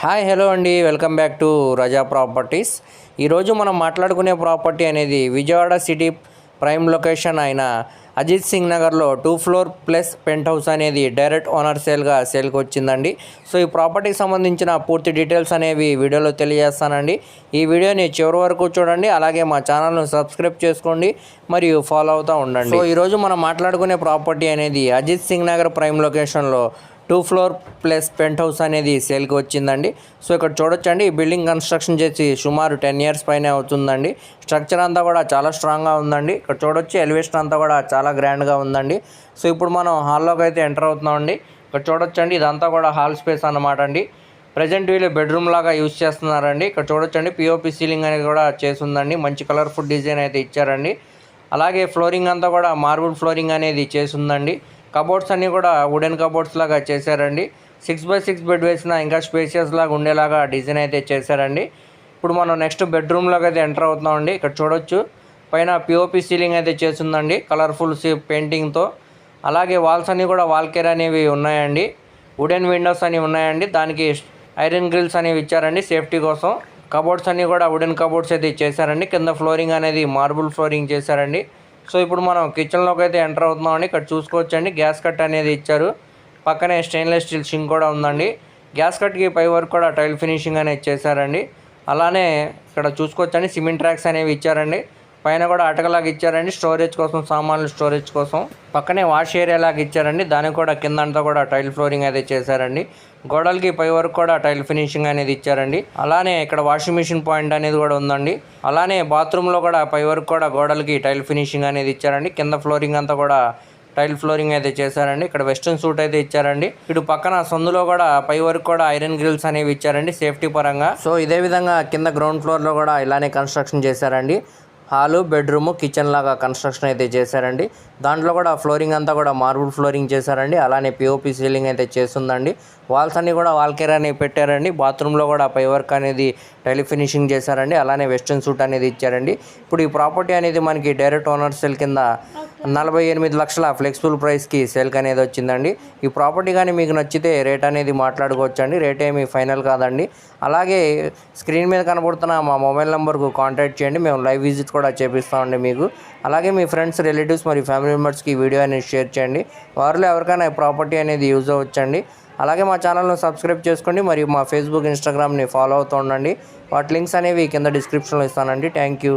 Hi hello అండి. Welcome back to Raza properties. ఈరోజు మనం మాట్లాడుకునే ప్రాపర్టీ అనేది విజయవాడ సిటీ ప్రైమ్ లొకేషన్ అయిన అజిత్ సింగ్ నగర్లో two floor plus penthouse అనేది డైరెక్ట్ ఓనర్ సేల్గా సేల్కి వచ్చిందండి. సో ఈ ప్రాపర్టీకి సంబంధించిన పూర్తి డీటెయిల్స్ అనేవి వీడియోలో తెలియజేస్తానండి. ఈ వీడియోని చివరి వరకు చూడండి. అలాగే మా ఛానల్ను సబ్స్క్రైబ్ చేసుకోండి మరియు ఫాలో అవుతూ ఉండండి. సో ఈరోజు మనం మాట్లాడుకునే ప్రాపర్టీ అనేది అజిత్ సింగ్ నగర్ ప్రైమ్ లొకేషన్లో two floor plus penthouse అనేది సేల్కి వచ్చిందండి. సో ఇక్కడ చూడొచ్చండి. ఈ బిల్డింగ్ కన్స్ట్రక్షన్ చేసి సుమారు టెన్ ఇయర్స్ పైన అవుతుందండి. స్ట్రక్చర్ అంతా కూడా చాలా స్ట్రాంగ్గా ఉందండి. ఇక్కడ చూడొచ్చు ఎలివేషన్ అంతా కూడా చాలా గ్రాండ్గా ఉందండి. సో ఇప్పుడు మనం హాల్లోకి అయితే ఎంటర్ అవుతున్నామండి. ఇక్కడ చూడొచ్చండి. ఇదంతా కూడా హాల్ స్పేస్ అన్నమాట అండి. ప్రజెంట్ వీళ్ళు బెడ్రూమ్ లాగా యూజ్ చేస్తున్నారండి. ఇక్కడ చూడొచ్చండి. పిఓపి సీలింగ్ అనేది కూడా చేసిందండి మంచి కలర్ఫుల్ డిజైన్ అయితే ఇచ్చారండి. అలాగే ఫ్లోరింగ్ అంతా కూడా మార్బుల్ ఫ్లోరింగ్ అనేది చేసిందండి కబోర్డ్స్ అన్నీ కూడా వుడెన్ కబోర్డ్స్ లాగా చేశారండి. సిక్స్ బై సిక్స్ బెడ్ వేసిన ఇంకా స్పేషియస్ లాగా ఉండేలాగా డిజైన్ అయితే చేశారండి. ఇప్పుడు మనం నెక్స్ట్ బెడ్రూమ్లోకి అయితే ఎంటర్ అవుతున్నామండి. ఇక్కడ చూడొచ్చు. పైన పిఓపి సీలింగ్ అయితే చేసిందండి కలర్ఫుల్ పెయింటింగ్తో అలాగే వాల్స్ అన్నీ కూడా వాల్ కేర్ అనేవి ఉన్నాయండి. వుడెన్ విండోస్ అనేవి ఉన్నాయండి. దానికి ఐరన్ గ్రిల్స్ అనేవి ఇచ్చారండి సేఫ్టీ కోసం. కబోర్డ్స్ అన్నీ కూడా వుడెన్ కబోర్డ్స్ అయితే చేశారండి. కింద ఫ్లోరింగ్ అనేది మార్బుల్ ఫ్లోరింగ్ చేశారండి. సో ఇప్పుడు మనం కిచెన్లోకి అయితే ఎంటర్ అవుతున్నామండి. ఇక్కడ చూసుకోవచ్చండి. గ్యాస్ కట్ అనేది ఇచ్చారు. పక్కనే స్టెయిన్లెస్ స్టీల్ సింక్ కూడా ఉందండి. గ్యాస్ కట్కి పై వరకు కూడా టైల్ ఫినిషింగ్ అనేది చేశారండి. అలానే ఇక్కడ చూసుకోవచ్చండి. సిమెంట్ ట్రాక్స్ అనేవి ఇచ్చారండి. పైన కూడా అటకలాగా ఇచ్చారండి. స్టోరేజ్ కోసం సామాన్లు స్టోరేజ్ కోసం. పక్కనే వాష్ ఏరియా లాగా ఇచ్చారండి. దానికి కూడా కింద అంతా కూడా టైల్ ఫ్లోరింగ్ అయితే చేశారండి. గోడలకి పై వరకు కూడా టైల్ ఫినిషింగ్ అనేది ఇచ్చారండి. అలానే ఇక్కడ వాషింగ్ మిషన్ పాయింట్ అనేది కూడా ఉందండి. అలానే బాత్రూంలో కూడా పై వరకు కూడా గోడలకి టైల్ ఫినిషింగ్ అనేది ఇచ్చారండి. కింద ఫ్లోరింగ్ అంతా కూడా టైల్ ఫ్లోరింగ్ అయితే చేశారండి. ఇక్కడ వెస్ట్రన్ సూట్ అయితే ఇచ్చారండి. ఇటు పక్కన సందులో కూడా పై వరకు కూడా ఐరన్ గ్రిల్స్ అనేవి ఇచ్చారండి సేఫ్టీ పరంగా. సో ఇదే విధంగా కింద గ్రౌండ్ ఫ్లోర్లో కూడా ఇలానే కన్స్ట్రక్షన్ చేశారండి. హాలు బెడ్రూమ్ కిచెన్ లాగా కన్స్ట్రక్షన్ అయితే చేశారండి. దాంట్లో కూడా ఫ్లోరింగ్ అంతా కూడా మార్బుల్ ఫ్లోరింగ్ చేశారండి. అలానే పిఓపి సీలింగ్ అయితే చేస్తుందండి. వాల్స్ అన్ని కూడా వాల్కేర్ అనేవి పెట్టారండి. బాత్రూంలో కూడా పై వర్క్ అనేది టైల్ ఫినిషింగ్ చేశారండి. అలానే వెస్ట్రన్ సూట్ అనేది ఇచ్చారండి. ఇప్పుడు ఈ ప్రాపర్టీ అనేది మనకి డైరెక్ట్ ఓనర్ సెల్ కింద నలభై ఎనిమిది లక్షల ఫ్లెక్సిబుల్ ప్రైస్కి సేల్కి అనేది వచ్చిందండి. ఈ ప్రాపర్టీ కానీ మీకు నచ్చితే రేట్ అనేది మాట్లాడుకోవచ్చండి. రేట్ ఏమి ఫైనల్ కాదండి. అలాగే స్క్రీన్ మీద కనబడుతున్న మా మొబైల్ నెంబర్కు కాంటాక్ట్ చేయండి. మేము లైవ్ విజిట్ కూడా చేపిస్తామండి మీకు. అలాగే మీ ఫ్రెండ్స్ రిలేటివ్స్ మరియు ఫ్యామిలీ మెంబర్స్కి ఈ వీడియో అనేది షేర్ చేయండి. వారిలో ఎవరికైనా ప్రాపర్టీ అనేది యూజ్ అవ్వచ్చండి. అలాగే మా ఛానల్ను సబ్స్క్రైబ్ చేసుకోండి మరియు మా ఫేస్బుక్ ఇన్స్టాగ్రామ్ని ఫాలో అవుతూ ఉండండి. వాటి లింక్స్ అనేవి కింద డిస్క్రిప్షన్లో ఇస్తానండి. Thank you